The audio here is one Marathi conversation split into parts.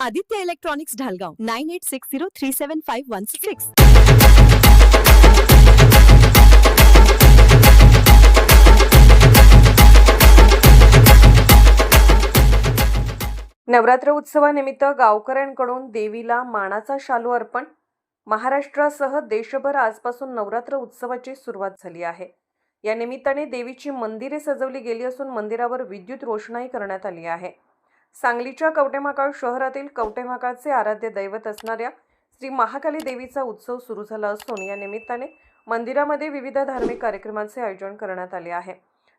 Aditya electronics Dhalgaon nine eight six zero three seven five one six. Navratra उत्सवानिमित्त गावकऱ्यांकडून देवीला मानाचा शालू अर्पण महाराष्ट्रासह देशभर आजपासून नवरात्र उत्सवाची सुरुवात झाली आहे. या निमित्ताने देवीची मंदिरे सजवली गेली असून मंदिरावर विद्युत रोषणाई करण्यात आली आहे. सांगलीच्या कवटेमाकाळ शहरातील कवटेमाकाळचे आराध्य दैवत असणाऱ्या श्री महाकाली देवीचा उत्सव सुरू झाला असून या निमित्ताने मंदिरामध्ये विविध धार्मिक कार्यक्रमांचे आयोजन करण्यात आले आहे.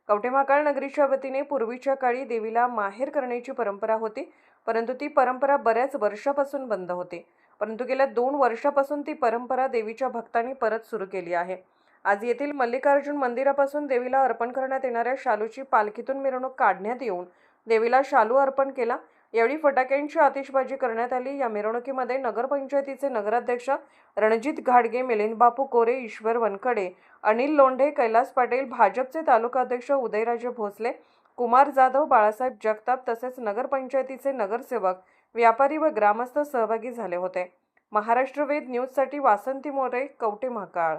कवटेमाकाळ नगरीच्या वतीने पूर्वीच्या काळी देवीला माहेर करण्याची परंपरा होती परंतु ती परंपरा बऱ्याच वर्षापासून बंद होती. परंतु गेल्या दोन वर्षापासून ती परंपरा देवीच्या भक्तांनी परत सुरू केली आहे. आज येथील मल्लिकार्जुन मंदिरापासून देवीला अर्पण करण्यात येणाऱ्या शालूची पालखीतून मिरवणूक काढण्यात येऊन देवीला शालू अर्पण केला. यावेळी फटाक्यांची आतिषबाजी करण्यात आली. या मिरवणुकीमध्ये नगरपंचायतीचे नगराध्यक्ष रणजित घाडगे मिलिंद बापू कोरे ईश्वर वनकडे अनिल लोंढे कैलास पाटील भाजपचे तालुकाध्यक्ष उदयराजे भोसले कुमार जाधव बाळासाहेब जगताप तसेच नगरपंचायतीचे नगरसेवक व्यापारी व ग्रामस्थ सहभागी झाले होते. महाराष्ट्र वेद न्यूजसाठी वासंती मोरे कवटे महाकाळ